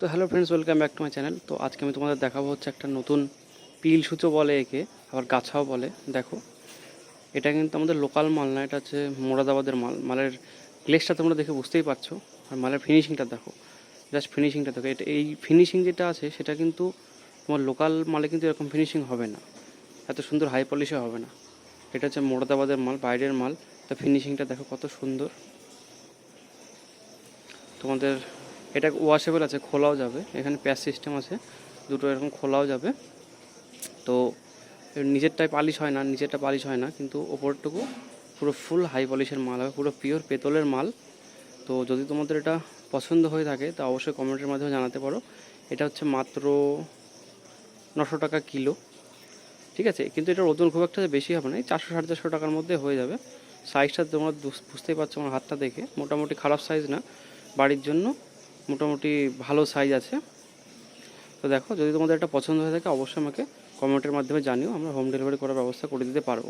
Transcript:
তো hello friends welcome back to my channel তো আজকে আমি তোমাদের দেখাবো হচ্ছে একটা নতুন পিল সূচো বলে একে, আবার গাছাও বলে। দেখো, এটা কিন্তু আমাদের লোকাল মাল না, এটা হচ্ছে মোরাদাবাদের মাল। মালের গ্লেসটা তোমরা দেখে বুঝতেই পারছ। আর মালের ফিনিশিংটা দেখো জাস্ট ফিনিশিংটা দেখো। এটা এই ফিনিশিং যেটা আছে, সেটা কিন্তু তোমার লোকাল মালে কিন্তু এরকম ফিনিশিং হবে না। এত সুন্দর হাই পলিশে হবে না। এটা হচ্ছে মোরাদাবাদের মাল, বাইরের মাল। তা ফিনিশিংটা দেখো কত সুন্দর। তোমাদের এটা ওয়াশেবল আছে, খোলাও যাবে। এখানে প্যাচ সিস্টেম আছে, দুটো এরকম খোলাও যাবে। তো নিচেরটায় পালিশ হয় না, নিচেরটা পালিশ হয় না, কিন্তু ওপরটুকু পুরো ফুল হাই পলিশের মাল হবে, পুরো পিওর পেতলের মাল। তো যদি তোমাদের এটা পছন্দ হয়ে থাকে, তা অবশ্যই কমেন্টের মাধ্যমে জানাতে পারো। এটা হচ্ছে মাত্র নশো টাকা কিলো। ঠিক আছে? কিন্তু এটার ওজন খুব একটা বেশি হবে না, এই চারশো, সাড়ে চারশো টাকার মধ্যে হয়ে যাবে। সাইজটা তোমরা বুঝ- বুঝতেই পারছ আমার হাতটা দেখে। মোটামুটি খারাপ সাইজ না, বাড়ির জন্য। মোটামুটি ভালো সাইজ আছে। তো দেখো, যদি তোমাদের একটা পছন্দ হয়ে থাকে, অবশ্যই আমাকে কমেন্টের মাধ্যমে জানিও, আমরা হোম ডেলিভারি করার ব্যবস্থা করে দিতে পারব।